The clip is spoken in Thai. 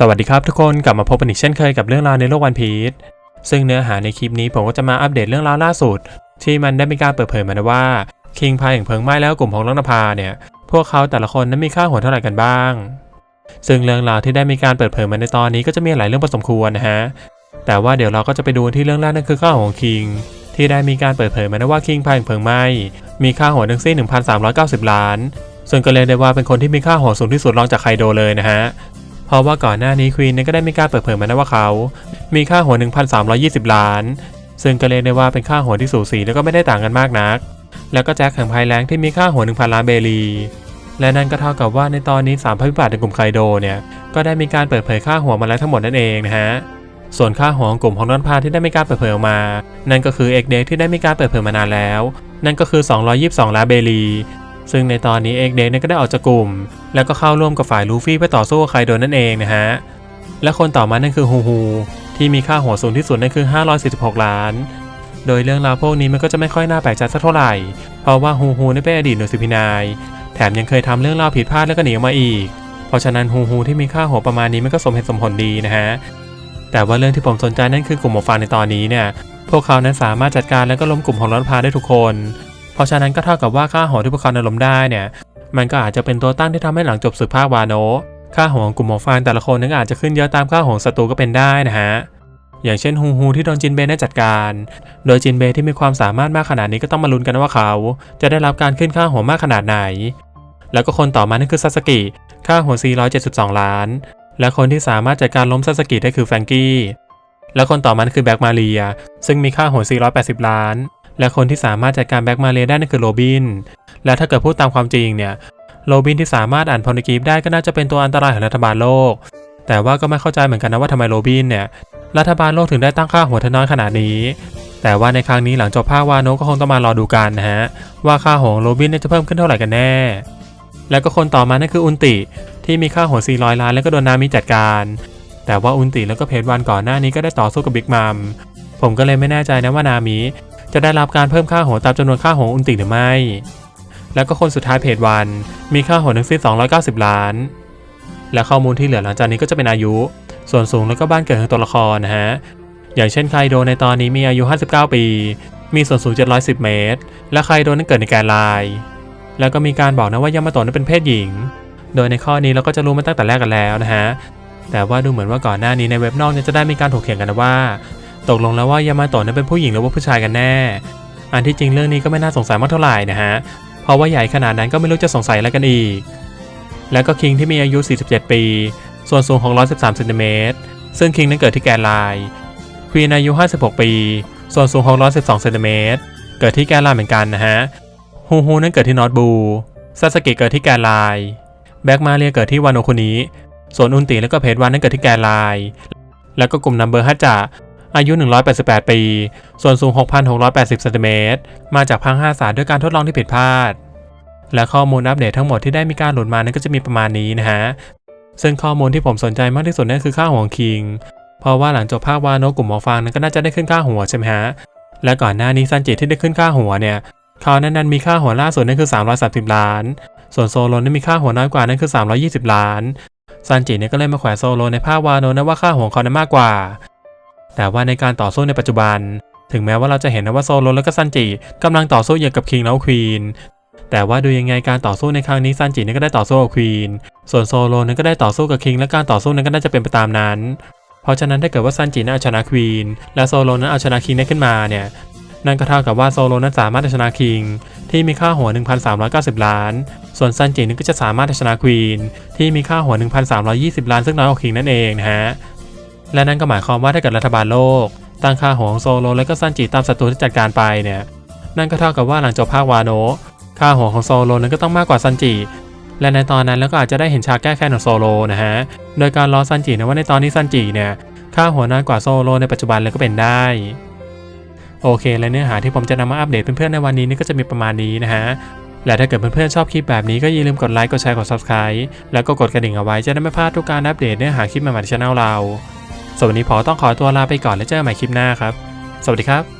สวัสดีครับทุกคนกลับมาพบกันอีกเช่นเคยกับเรื่องราวในโลกวันพีชซึ่งเนื้อหาในคลิปนี้ผมก็จะมาอัปเดตเรื่องราวล่าสุด ที่มันได้มีการเปิดเผยมานะว่าคิงพายแห่งเพลิงไหม้แล้วกลุ่มของลังนภาเนี่ย พวกเขาแต่ละคนนั้นมีค่าหัวเท่าไหร่กันบ้าง ซึ่งเรื่องราวที่ได้มีการเปิดเผยมาในตอนนี้ก็จะมีหลายเรื่องพอสมควรนะฮะแต่ว่าเดี๋ยวเราก็จะไปดูที่เรื่องแรกนั่นคือค่าหัวของคิง ที่ได้มีการเปิดเผยมานะว่าคิงพายแห่งเพลิงไหม้มีค่าหัวทั้งสิ้น1,390 ล้าน ซึ่งก็เรียกได้ว่าเป็นคนที่มีค่าหัวสูงที่สุดรองจากไคโดเลยนะฮะ เพราะว่าก่อนหน้านี้ควีนนี่ยก็ได้มีการเปิดเผยมาแล้วว่าเขา มีค่าหัว 1,320 ล้าน ซึ่งก็เรียกได้ว่าเป็นค่าหัวที่สูสีแล้วก็ไม่ได้ต่างกันมากนัก แล้วก็แจ็คแห่งภัยแรงที่มีค่าหัว 1,000 ล้านเบลีและนั่นก็เท่ากับว่าในตอนนี้สามพันพิบัติในกลุ่มไคโดเนี่ยก็ได้มีการเปิดเผยค่าหัวมาแล้วทั้งหมดนั่นเองนะฮะส่วนค่าหัวของกลุ่มของนอนพาที่ได้มีการเปิดเผยออกมา นั่นก็คือเอกเด็กที่ได้มีการเปิดเผยมานานแล้ว นั่นก็คือ 222 ล้านเบลี ซึ่งในตอนนี้เอกเดนก็ได้ออกจากกลุ่ม แล้วก็เข้าร่วมกับฝ่ายลูฟี่เพื่อต่อสู้กับไคโดนนั่นเองนะฮะ และคนต่อมานั่นคือฮูฮูที่มีค่าหัวสูงที่สุดนั่นคือ 546 ล้าน โดยเรื่องราวพวกนี้มันก็จะไม่ค่อยน่าแปลกใจสักเท่าไหร่ เพราะว่าฮูฮูนี่เป็นอดีตหน่วยสิพินาย แถมยังเคยทำเรื่องราวผิดพลาดแล้วก็หนีออกมาอีก เพราะฉะนั้นฮูฮูที่มีค่าหัวประมาณนี้มันก็สมเหตุสมผลดีนะฮะ แต่ว่าเรื่องที่ผมสนใจนั่นคือกลุ่มหมวกฟางในตอนนี้เนี่ย พวกเขานั้นสามารถจัดการแล้วก็ล้มกลุ่มของรถพาได้ทุกคน เพราะฉะนั้นก็เท่ากับว่าค่าหัวที่พวกเขานั้นลมได้เนี่ย มันก็อาจจะเป็นตัวตั้งที่ทำให้หลังจบศึกภาควาโนค่าหัวของกลุ่มหมวกฟางแต่ละคนนั้นอาจจะขึ้นเยอะตามค่าหัวศัตรูก็เป็นได้นะฮะอย่างเช่นฮูฮูที่โดนจินเบย์ได้จัดการ โดยจินเบย์ที่มีความสามารถมากขนาดนี้ก็ต้องมาลุ้นกันว่าเขา จะได้รับการขึ้นค่าหัวมากขนาดไหน แล้วก็คนต่อมานั่นคือซาสกิ ค่าหัว 472 ล้าน และคนที่สามารถจัดการล้มซาสกิได้คือแฟรงกี้ และคนต่อมานั่นคือแบ็กมาเรีย ซึ่งมีค่าหัว 480 ล้าน และคนที่สามารถจัดการแบ็กมาเรียได้นั่นคือโรบิน และถ้าเกิดพูดตามความจริงเนี่ย โรบินที่สามารถอ่านพอนิกีฟได้ก็น่าจะเป็นตัวอันตรายของรัฐบาลโลก แต่ว่าก็ไม่เข้าใจเหมือนกันนะว่าทำไมโรบินเนี่ย รัฐบาลโลกถึงได้ตั้งค่าหัวเธอน้อยขนาดนี้ แต่ว่าในครั้งนี้หลังจบภาควาโนก็คงต้องมารอดูกันนะฮะ ว่าค่าหัวของโรบินจะเพิ่มขึ้นเท่าไหร่กันแน่ แล้วก็คนต่อมานั่นคืออุนติ ที่มีค่าหัว 400 ล้านแล้วก็โดนนามิจัดการ แต่ว่าอุนติแล้วก็เพจวันก่อนหน้านี้ก็ได้ต่อสู้กับบิ๊กมัมผมก็เลยไม่แน่ใจนะว่านามิ จะได้รับการเพิ่มค่าหัวตามจำนวนค่าหัวอุนติหรือไม่ แล้วก็คนสุดท้ายเพจวัน มีค่าหัวทั้งสิ้น290 ล้าน และข้อมูลที่เหลือหลังจากนี้ก็จะเป็นอายุ ส่วนสูงแล้วก็บ้านเกิดของตัวละครนะฮะ อย่างเช่นไคโดในตอนนี้มีอายุ 59 ปี มีส่วนสูง 710 เมตร และไคโดนั้นเกิดในแกนไลน์แล้วก็มีการบอกนะว่ายามาโตะนั้นเป็นเพศหญิง โดยในข้อนี้เราก็จะรู้มาตั้งแต่แรกกันแล้วนะฮะแต่ว่าดูเหมือนว่าก่อนหน้านี้ในเว็บนอกจะได้มีการถกเถียงกันนะว่า ตกลงแล้วว่ายามาโตะนั้นเป็นผู้หญิงหรือว่าผู้ชายกันแน่ อันที่จริงเรื่องนี้ก็ไม่น่าสงสัยมากเท่าไหร่นะฮะ เพราะว่าใหญ่ขนาดนั้นก็ไม่รู้จะสงสัยอะไรกันอีก แล้วก็คิงที่มีอายุ 47 ปี ส่วนสูงของ113เซนติเมตร ซึ่งคิงนั้นเกิดที่แกนไลน์ควีนอายุ 56 ปี ส่วนสูงของ112เซนติเมตร เกิดที่แกนไลน์เหมือนกันนะฮะ ฮูฮูนั้นเกิดที่นอตบูซาสกิเกิดที่แกนไลน์แบ็กมาเรียเกิดที่วานโนคุนิส่วนอุนติและก็เพจวันนั้นเกิดที่แกนไลน์แล้วก็กลุ่มนัมเบอร์ฮัจจะ อายุ 188 ปี ส่วนสูง 6,680เซนติเมตรมาจากพังห้าศารด้วยการทดลองที่ผิดพลาด และข้อมูลอัปเดตทั้งหมดที่ได้มีการหลุดมานั้นก็จะมีประมาณนี้นะฮะ ซึ่งข้อมูลที่ผมสนใจมากที่สุดนั่นคือค่าหัวคิง เพราะว่าหลังจบภาควาโนะกลุ่มหมอฟางนั้นก็น่าจะได้ขึ้นค่าหัวใช่ไหมฮะ และก่อนหน้านี้ซันจิที่ได้ขึ้นค่าหัวเนี่ยเขานั้นนั้นมีค่าหัวล่าสุดนั่นคือ 330 ล้าน ส่วนโซโลนั้นมีค่าหัวน้อยกว่านั่นคือ 320 ล้านซันจิเนี่ยก็เลยมาแขวนโซโลในภาควาโนนะว่าค่าหัวเขานั้นมากกว่า แต่ว่าในการต่อสู้ในปัจจุบัน ถึงแม้ว่าเราจะเห็นนะว่าโซโลและก็ซันจิกำลังต่อสู้อย่างกับคิงแล้วควีนแต่ว่าดูยังไงการต่อสู้ในครั้งนี้ซันจินี่ก็ได้ต่อสู้กับควีนส่วนโซโลนั้นก็ได้ต่อสู้กับคิง และการต่อสู้นั้นก็น่าจะเป็นไปตามนั้น เพราะฉะนั้นถ้าเกิดว่าซันจินั้นเอาชนะควีนและโซโลนั้นเอาชนะคิงได้ขึ้นมาเนี่ยนั่นก็เท่ากับว่าโซโลนั้นสามารถเอาชนะคิง ที่มีค่าหัว 1,390 ล้าน ส่วนซันจินั้นก็จะสามารถเอาชนะควีนที่มีค่าหัว 1,320 ล้านซึ่งน้อยกว่าคิงนั่นเองนะฮะ และนั่นก็หมายความว่าถ้าเกิดรัฐบาลโลก ตั้งค่าหัวของโซโลและก็ซันจิตามศัตรูที่จัดการไปเนี่ยนั่นก็เท่ากับว่าหลังจบภาควาโนค่าหัวของโซโลนั้นก็ต้องมากกว่าซันจิ และในตอนนั้นแล้วก็อาจจะได้เห็นฉากแก้แค้นของโซโลนะฮะ โดยการล้อซันจินะว่าในตอนนี้ซันจิเนี่ยค่าหัวน้อยกว่าโซโลในปัจจุบันเลยก็เป็นได้ โอเค และเนื้อหาที่ผมจะนำมาอัปเดตเพื่อนๆในวันนี้นี่ก็จะมีประมาณนี้นะฮะ และถ้าเกิดเพื่อนๆชอบคลิปแบบนี้ก็อย่าลืมกดไลค์ กดแชร์ กด subscribe แล้วก็กดกระดิ่งเอาไว้จะได้ไม่พลาดทุกการอัปเดตเนื้อหาคลิปใหม่ๆในช่องเรา สวัสดีพอต้องขอตัวลาไปก่อนแล้วเจอกันใหม่คลิปหน้าครับ สวัสดีครับ